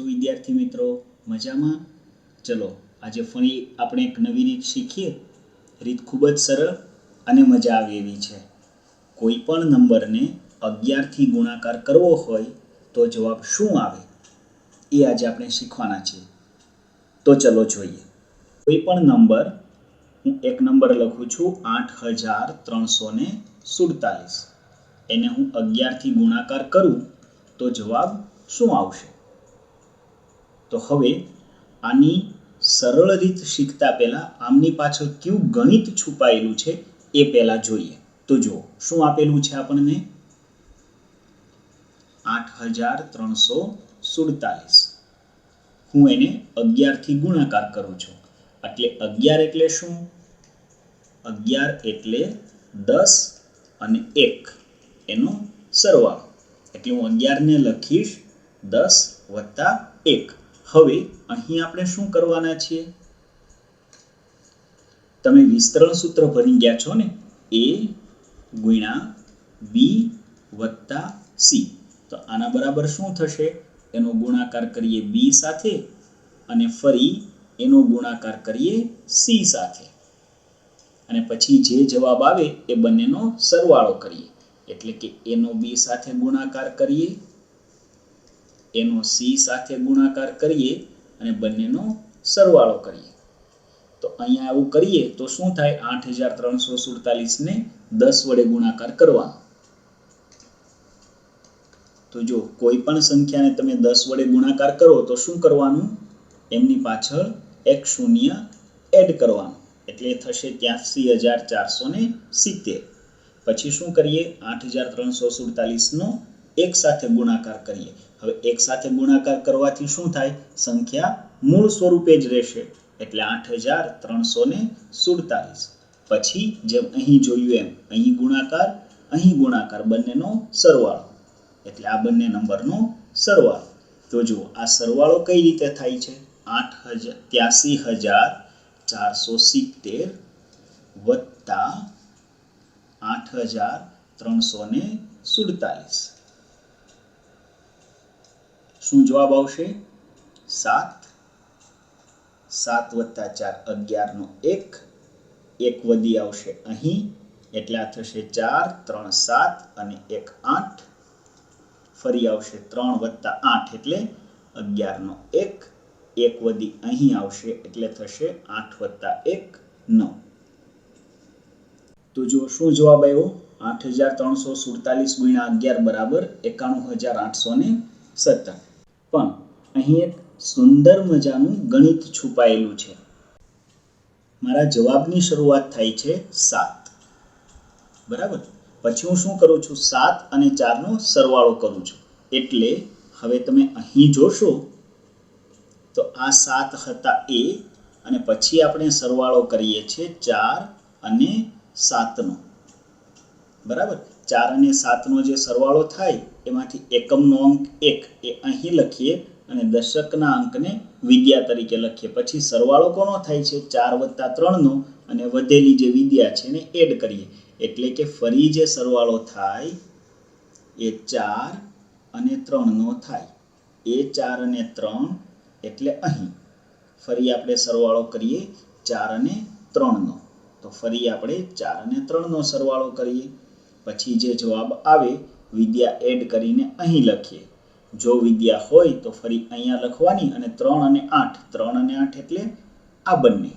છો વિદ્યાર્થી મિત્રો. મજામાં? ચલો, આજે ફરી આપણે એક નવી રીત શીખીએ. રીત ખૂબ જ સરળ અને મજા આવે એવી છે. કોઈ પણ નંબરને અગિયારથી ગુણાકાર કરવો હોય તો જવાબ શું આવે? એ આજે આપણે શીખવાના છીએ. તો ચલો જોઈએ. કોઈ પણ નંબર, હું એક નંબર લખું છું આઠ હજાર ત્રણસો ને સુડતાલીસ. એને હું અગિયારથી ગુણાકાર કરું તો જવાબ શું આવશે? તો હવે આની સરળ રીત શીખતા પહેલાં આમની પાછળ કયું ગણિત છુપાયેલું છે એ પહેલાં જોઈએ. તો જુઓ, શું આપેલું છે આપણને? આઠ હજાર ત્રણસો સુડતાલીસ. હું એને અગિયારથી ગુણાકાર કરું છું. એટલે અગિયાર એટલે શું? અગિયાર એટલે દસ અને એક. એનો સરવાળો. એટલે હું અગિયારને લખીશ દસ વત્તા એક. હવે અહીં આપણે શું કરવાના છીએ? તમે વિસ્તરણ સૂત્ર ભરી ગયા છો ને? એ ગુણ્યા બી વત્તા સી તો આના બરાબર શું થશે? એનો ગુણાકાર કરીએ બી સાથે અને ફરી એનો ગુણાકાર કરીએ સી સાથે. અને પછી જે જવાબ આવે એ બંનેનો સરવાળો કરીએ. એટલે કે એનો બી સાથે ગુણાકાર કરીએ એનો સી સાથે ગુણાકાર કરીએ અને બંનેનો સરવાળો કરીએ. તો અહીંયા આવું કરીએ તો શું થાય? આઠ હજાર ત્રણસો સુડતાલીસને દસ વડે ગુણાકાર કરવાનો. તો જો કોઈ પણ સંખ્યાને તમે દસ વડે ગુણાકાર કરો તો શું કરવાનું? એમની પાછળ એક શૂન્ય એડ કરવાનું. એટલે થશે ત્યાંસી હજાર ચારસો સિત્તેર. પછી શું કરીએ? આઠ હજાર ત્રણસો સુડતાલીસનો એક સાથે ગુણાકાર કરીએ. હવે એક સાથે ગુણાકાર કરવાથી શું થાય? સંખ્યા મૂળ સ્વરૂપે જ રહેશે. એટલે આઠ હજાર ત્રણસો ને સુડતાલીસ. પછી જેમ અહીં જોયું એમ, અહીં ગુણાકાર અહીં ગુણાકાર બંનેનો સરવાળો. એટલે આ બંને નંબરનો સરવાળો. તો જુઓ, આ સરવાળો કઈ રીતે થાય છે? આઠ હજાર ત્યાસી હજાર ચારસો સિત્તેર વત્તા આઠ હજાર ત્રણસો ને સુડતાલીસ. શું જવાબ આવશે? સાત. સાત વત્તા ચાર અગિયારનો એક. એક વધી આવશે અહીં. એટલે આ થશે ચાર, ત્રણ, સાત અને એક, આઠ. ફરી આવશે ત્રણ વત્તા આઠ એટલે અગિયારનો એક. એક વધી અહીં આવશે એટલે થશે આઠ વત્તા એક, નવ. તો જો શું જવાબ આવ્યો? આઠ હજાર ત્રણસો સુડતાલીસ ગુણ્યા અગિયાર બરાબર એકાણું હજાર આઠસો ને સત્તર. પણ અહીં એક સુંદર મજાનું ગણિત છુપાયેલું છે. મારા જવાબની શરૂઆત થાય છે સાત. બરાબર? પછી હું શું કરું છું? સાત અને ચારનો સરવાળો કરું છું. એટલે હવે તમે અહીં જોશો તો આ સાત હતા એ અને પછી આપણે સરવાળો કરીએ છીએ ચાર અને સાતનો. બરાબર? ચાર અને સાતનો જે સરવાળો થાય, એમાંથી એકમનો અંક એક એ અહીં લખીએ અને દશકના અંકને વિદ્યા તરીકે લખીએ. પછી સરવાળો કોનો થાય છે? ચાર વત્તા ત્રણનો અને વધેલી જે વિદ્યા છે એને એડ કરીએ. એટલે કે ફરી જે સરવાળો થાય, એ ચાર અને ત્રણનો થાય. એ ચાર અને ત્રણ એટલે અહીં. ફરી આપણે સરવાળો કરીએ ચાર અને ત્રણનો. તો ફરી આપણે ચાર અને ત્રણનો સરવાળો કરીએ. પછી જે જવાબ આવે, વિદ્યા એડ કરીને અહીં લખીએ. જો વિદ્યા હોય તો ફરી અહીંયા લખવાની અને ત્રણ અને આઠ. ત્રણ અને આઠ એટલે આ બંને.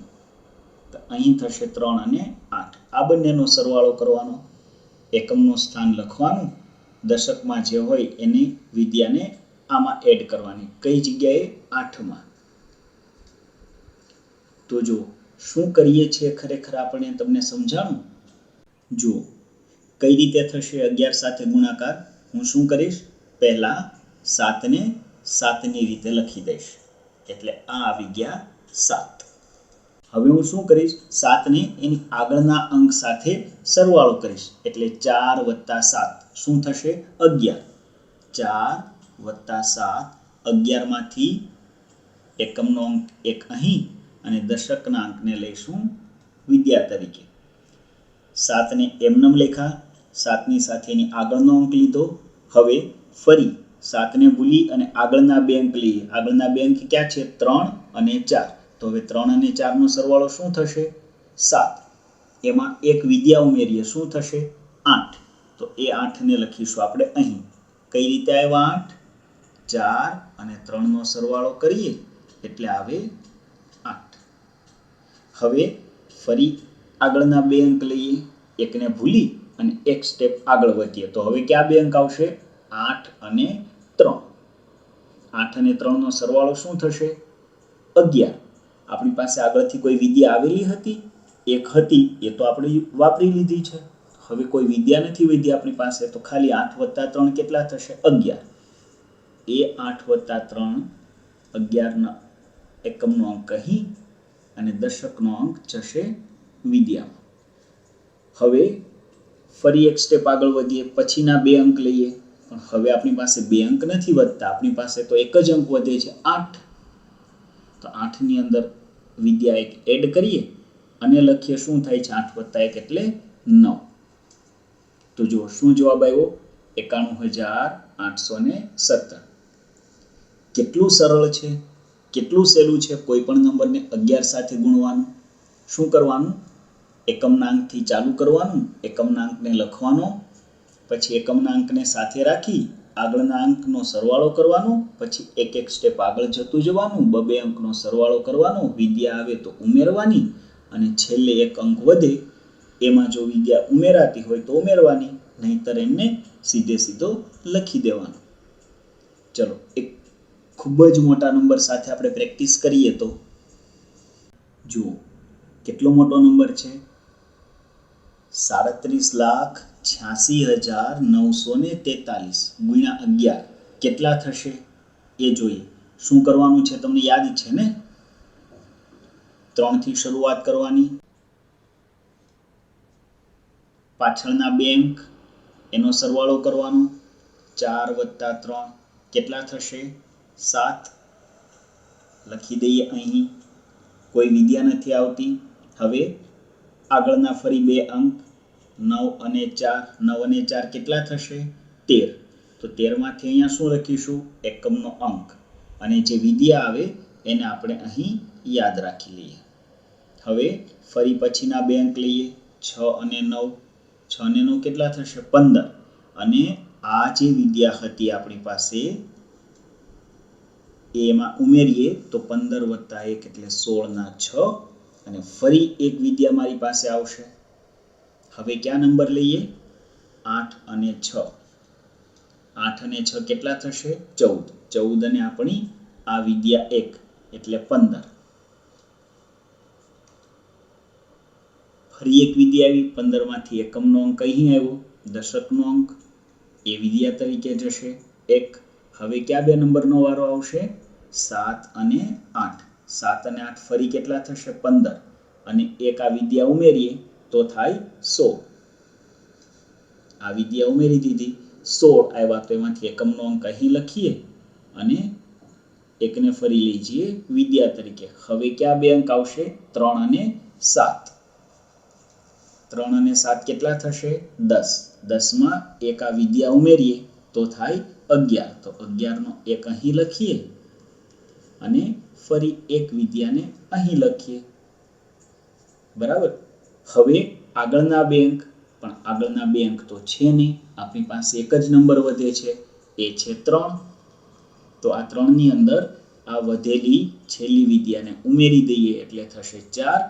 તો અહીં થશે ત્રણ અને આઠ. આ બંનેનો સરવાળો કરવાનો. એકમનું સ્થાન લખવાનું. દશકમાં જે હોય એની વિદ્યાને આમાં એડ કરવાની. કઈ જગ્યાએ? આઠમાં. તો જો શું કરીએ છીએ ખરેખર આપણે તમને સમજાણું? જુઓ કઈ રીતે થશે અગિયાર સાથે ગુણાકાર? હું શું કરીશ? પહેલાં સાતને સાતની રીતે લખી દઈશ. એટલે આ આવી ગયા સાત. હવે હું શું કરીશ? સાતને એની આગળના અંક સાથે સરવાળો કરીશ. એટલે ચાર વત્તા સાત. શું થશે? અગિયાર. ચાર વત્તા સાત અગિયારમાંથી એકમનો અંક એક અહીં અને દશકના અંકને લઈશું વિદ્યા તરીકે. સાતને એમનમ લેખા. સાતની સાથે એની આગળનો અંક લીધો. હવે ફરી સાતને ભૂલી અને આગળના બે અંક લઈએ. આગળના બે અંક ક્યાં છે? ત્રણ અને ચાર. તો હવે ત્રણ અને ચારનો સરવાળો શું થશે? સાત. એમાં એક વિદ્યા ઉમેરીએ. શું થશે? આઠ. તો એ આઠને લખીશું આપણે અહીં. કઈ રીતે આવ્યા આઠ? ચાર અને ત્રણનો સરવાળો કરીએ એટલે આવે આઠ. હવે ફરી આગળના બે અંક લઈએ. એકને ભૂલી અને એક સ્ટેપ આગળ વધીએ. તો હવે કયા બે અંક આવશે? આઠ અને ત્રણ. આઠ અને ત્રણનો સરવાળો શું થશે? અગિયાર. આપણી પાસે આગળથી કોઈ વિદ્યા આવેલી હતી? એક હતી, એ તો આપણે વાપરી લીધી છે. હવે કોઈ વિદ્યા નથી વધી આપણી પાસે, તો ખાલી આઠ વત્તા ત્રણ કેટલા થશે? અગિયાર. એ આઠ વત્તા ત્રણ અગિયારના એકમનો અંક અહીં અને દશકનો અંક જશે વિદ્યામાં. હવે ફરી એક સ્ટેપ આગળ વધીએ, પછીના બે અંક લઈએ. પણ હવે આપણી પાસે બે અંક નથી વધતા. આપણી પાસે તો એક જ અંક વધે છે, આઠ. તો આઠની અંદર વિદ્યા એક એડ કરીએ અને લખીએ શું થાય છે, આઠ વત્તા એક એટલે નવ. તો જુઓ, શું જવાબ આવ્યો? એકાણું હજાર આઠસો ને સત્તર. કેટલું સરળ છે? કેટલું સહેલું છે? કોઈ પણ નંબરને અગિયાર સાથે ગુણવાનું. શું કરવાનું? એકમના અંકથી ચાલુ કરવાનું એકમના અંકને લખવાનો, પછી એકમના અંકને સાથે રાખી આગળના અંકનો સરવાળો કરવાનો, પછી એક એક સ્ટેપ આગળ જતું જવાનું, બબે અંકનો સરવાળો કરવાનો, વિદ્યા આવે તો ઉમેરવાની અને છેલ્લે એક અંક વધે એમાં જો વિદ્યા ઉમેરાતી હોય તો ઉમેરવાની, નહીંતર એમને સીધે સીધો લખી દેવાનો. ચલો, એક ખૂબ જ મોટા નંબર સાથે આપણે પ્રેક્ટિસ કરીએ તો. જુઓ, કેટલો મોટો નંબર છે? સાડત્રીસ લાખ છ્યાસી હજાર નવસો ને તેતાલીસ ગુણ્યા અગિયાર. કેટલા થશે? એ જોઈએ. શું કરવાનું છે તમને યાદ છે ને? ત્રણથી શરૂઆત કરવાની. પાછળના બેંક, એનો સરવાળો કરવાનો. ચાર વત્તા ત્રણ. કેટલા થશે? સાત. લખી દઈએ અહીં. કોઈ વિદ્યા નથી આવતી. હવે આગળના ફરી બે અંક. નવ અને ચાર, નવ અને ચાર કેટલા થશે? તેર. તો તેરમાંથી અહીંયા શું લખીશું? એકમનો અંક. અને જે વિદ્યા આવે, એને આપણે અહીં યાદ રાખી લઈએ. હવે ફરી પછીના બે અંક લઈએ. છ અને નવ. છ અને નવ કેટલા થશે? પંદર. અને આ જે વિદ્યા હતી આપણી પાસે, એમાં ઉમેરીએ તો પંદર વત્તા એક એટલે સોળના છ. અને ફરી એક વિદ્યા મારી પાસે આવશે. હવે કયા નંબર લઈએ? આઠ અને છ. આઠ અને છ કેટલા થશે? ચૌદ. ચૌદ અને આપણી આ વિદ્યા એક, એટલે પંદર. ફરી એક વિદ્યા આવી, પંદરમાંથી એકમનો અંક અહીં આવ્યો, દશકનો અંક. એ વિદ્યા તરીકે જશે એક. હવે કયા બે નંબરનો વારો આવશે? સાત અને આઠ. સાત અને આઠ ફરી કેટલા થશે? પંદર. અને એક આ વિદ્યા ઉમેરીએ તો થાય સોળ આ વિદ્યા ઉમેરી દીધી. સોળ આવ્યા તો એમાંથી એકમનો અંક અહીં લખીએ અને એકને ફરી લઈ જઈએ વિદ્યા તરીકે. હવે કયા બે અંક આવશે? ત્રણ અને સાત. ત્રણ અને સાત કેટલા થશે? દસ. દસમાં એક આ વિદ્યા ઉમેરીએ તો થાય અગિયાર. તો અગિયારનો એક અહીં લખીએ અને ફરી એક વિદ્યાને અહીં લખીએ. બરાબર? હવે આગળના બે અંક પણ આગળના બે અંક તો છે નહીં. આપણી પાસે એક જ નંબર વધે છે. એ છે ત્રણ. તો આ ત્રણની અંદર આ વધેલી છેલ્લી વિદ્યાને ઉમેરી દઈએ એટલે થશે ચાર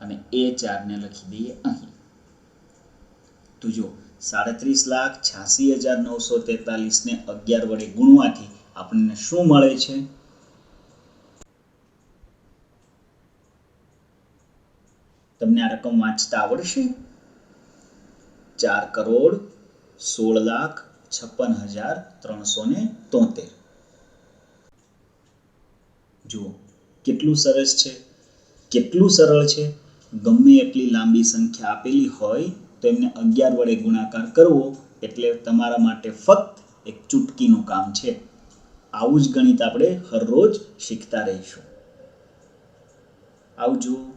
અને એ ચારને લખી દઈએ અહીં. તો જો સાડત્રીસ લાખ છ્યાસી હજાર નવસો તેતાલીસને અગિયાર વડે ગુણવાથી આપણને શું મળે છે? તમને આ રકમ વાંચતા આવડશે? ચાર કરોડ સોળ લાખ છપ્પન હજાર ત્રણસો ને તોતેર. જુઓ, કેટલું સરસ છે. કેટલું સરળ છે. ગમે એટલી લાંબી સંખ્યા આપેલી હોય તો એમને અગિયાર વડે ગુણાકાર કરવો એટલે તમારા માટે ફક્ત એક ચૂટકીનું કામ છે. આવું જ ગણિત આપણે હરરોજ શીખતા રહીશું. આવજો.